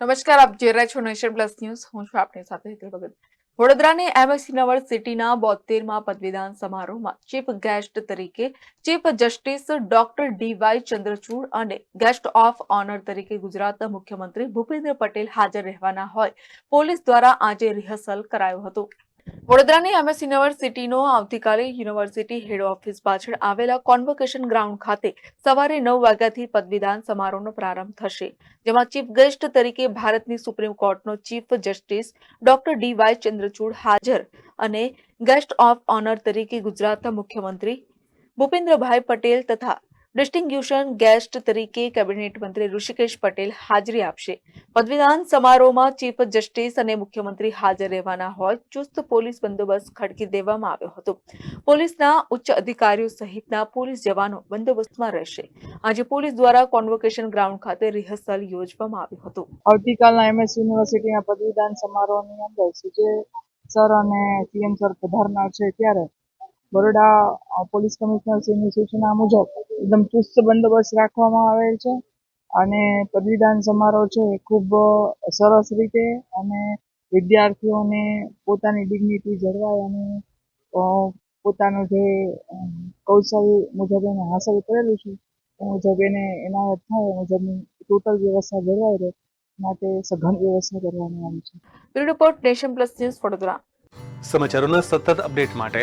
નમસ્કાર, આપ જોઈ છો નેશન પ્લસ ન્યૂઝ. હું છું આપની સાથે ભગત. વડોદરાની એમએસ સિટીના બોતેરમાં પદવીદાન સમારોહમાં ચીફ ગેસ્ટ તરીકે chief justice doctor D Y Chandrachud અને ગેસ્ટ ઓફ ઓનર તરીકે ગુજરાતના મુખ્યમંત્રી ભૂપેન્દ્ર પટેલ હાજર રહેવાના હોય. પોલીસ દ્વારા આજે રિહર્સલ કરાયું હતું. વડોદરાની એમએસ યુનિવર્સિટીનો આવતીકાલે યુનિવર્સિટી હેડ ઓફિસ પાછળ આવેલા કોન્વોકેશન ગ્રાઉન્ડ ખાતે સવારે નવ વાગ્યાથી પદવીદાન સમારોહનો પ્રારંભ થશે, જેમાં ચીફ ગેસ્ટ તરીકે ભારતની supreme કોર્ટનો chief justice doctor D Y Chandrachud હાજર અને ગેસ્ટ ઓફ ઓનર તરીકે ગુજરાતના મુખ્યમંત્રી ભૂપેન્દ્રભાઈ પટેલ તથા ડિસ્ટિંગ્યુશન ગેસ્ટ તરીકે કેબિનેટ મંત્રી ઋષિકેશ પટેલ હાજરી આપશે. પદવીદાન સમારોહમાં ચીફ જસ્ટિસ અને મુખ્યમંત્રી હાજર રહેવાના હોય ચુસ્ત પોલીસ બંદોબસ્ત ખડકી દેવામાં આવ્યો હતો. પોલીસના ઉચ્ચ અધિકારીઓ સહિતના પોલીસ જવાનો બંદોબસ્તમાં રહેશે. આજે પોલીસ દ્વારા કોન્વોકેશન ગ્રાઉન્ડ ખાતે રિહર્સલ યોજવામાં આવ્યું હતું. આવતીકાલના એમએસ યુનિવર્સિટીના પદવીદાન સમારોહની અંદર સર અને સીએમ સર પધારનાર છે ત્યારે બરોડા પોલીસ કમિશનર શ્રીની સૂચના મુજબ એકદમ ચુસ્ત બંદોબસ્ત રાખવામાં આવેલ છે અને પદવીદાન સમારોહ છે એ ખૂબ સરસ રીતે અને વિદ્યાર્થીઓને પોતાની ડિગ્નિટી જળવાય અને પોતાનું જે કૌશલ મુજબ એને હાંસલ કરેલું છે એ મુજબ એને એનાયત થાય એ મુજબની ટોટલ વ્યવસ્થા જળવાઈ રહે માટે સઘન વ્યવસ્થા કરવામાં આવી છે. Report nation plus news Vadodara. સમાચારોના સતત અપડેટ માટે